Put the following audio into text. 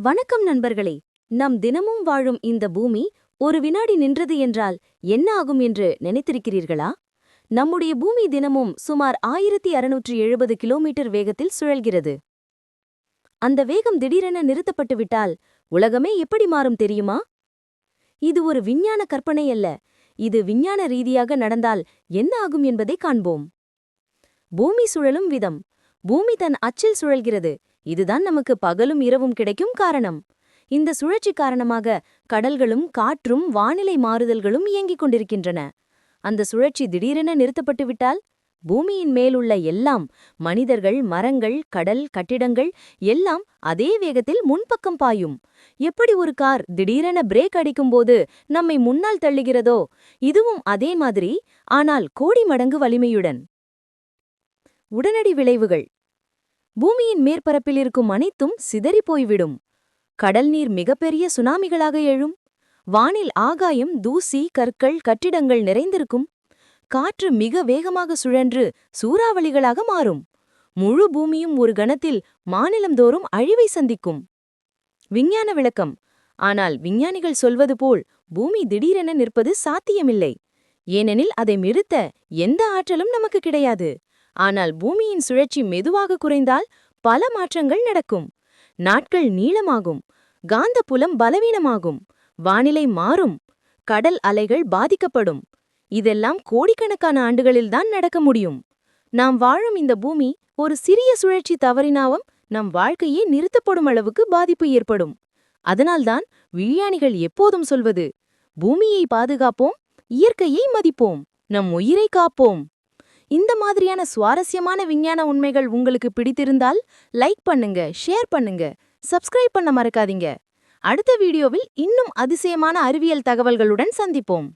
வணக்கம் நண்பர்களே. நம் தினமும் வாழும் இந்த பூமி ஒரு வினாடி நின்றது என்றால் என்ன ஆகும் என்று நினைத்திருக்கிறீர்களா? நம்முடைய பூமி தினமும் சுமார் ஆயிரத்தி அறுநூற்றி எழுபது கிலோமீட்டர் வேகத்தில் சுழல்கிறது. அந்த வேகம் திடீரென நிறுத்தப்பட்டு விட்டால் உலகமே எப்படி மாறும் தெரியுமா? இது ஒரு விஞ்ஞான கற்பனை அல்ல. இது விஞ்ஞான ரீதியாக நடந்தால் என்ன ஆகும் என்பதை காண்போம். பூமி சுழலும் விதம். பூமி தன் அச்சில் சுழல்கிறது. இதுதான் நமக்கு பகலும் இரவும் கிடைக்கும் காரணம். இந்த சுழற்சி காரணமாக கடல்களும் காற்றும் வானிலை மாறுதல்களும் இயங்கிக் கொண்டிருக்கின்றன. அந்த சுழற்சி திடீரென நிறுத்தப்பட்டுவிட்டால் பூமியின் மேலுள்ள எல்லாம் மனிதர்கள் மரங்கள் கடல் கட்டிடங்கள் எல்லாம் அதே வேகத்தில் முன்பக்கம் பாயும். எப்படி ஒரு கார் திடீரென பிரேக் அடிக்கும்போது நம்மை முன்னால் தள்ளுகிறதோ? இதுவும் அதே மாதிரி ஆனால் கோடி மடங்கு வலிமையுடன். உடனடி விளைவுகள். பூமியின் மேற்பரப்பில் இருக்கும் அனைத்தும் சிதறி போய்விடும். கடல் நீர் மிகப்பெரிய சுனாமிகளாக எழும். வானில் ஆகாயம் தூசி கற்கள் கட்டிடங்கள் நிறைந்திருக்கும். காற்று மிக வேகமாக சுழன்று சூறாவளிகளாக மாறும். முழு பூமியும் ஒரு கணத்தில் மாநிலந்தோறும் அழிவை சந்திக்கும். விஞ்ஞான விளக்கம். ஆனால் விஞ்ஞானிகள் சொல்வது போல் பூமி திடீரென நிற்பது சாத்தியமில்லை. ஏனெனில் அதை நிறுத்த எந்த ஆற்றலும் நமக்கு கிடையாது. ஆனால் பூமியின் சுழற்சி மெதுவாக குறைந்தால் பல மாற்றங்கள் நடக்கும். நாட்கள் நீளமாகும். காந்தப்புலம் பலவீனமாகும். வானிலை மாறும். கடல் அலைகள் பாதிக்கப்படும். இதெல்லாம் கோடிக்கணக்கான ஆண்டுகளில்தான் நடக்க முடியும். நாம் வாழும் இந்த பூமி ஒரு சிறிய சுழற்சி தவறினாவும் நம் வாழ்க்கையே நிறுத்தப்படும் அளவுக்கு பாதிப்பு ஏற்படும். அதனால்தான் விஞ்ஞானிகள் எப்போதும் சொல்வது பூமியை பாதுகாப்போம் இயற்கையை மதிப்போம் நம் உயிரை காப்போம். இந்த மாதிரியான சுவாரஸ்யமான விஞ்ஞான உண்மைகள் உங்களுக்கு பிடித்திருந்தால் லைக் பண்ணுங்க ஷேர் பண்ணுங்க சப்ஸ்கிரைப் பண்ண மறக்காதீங்க. அடுத்த வீடியோவில் இன்னும் அதிசயமான அறிவியல் தகவல்களுடன் சந்திப்போம்.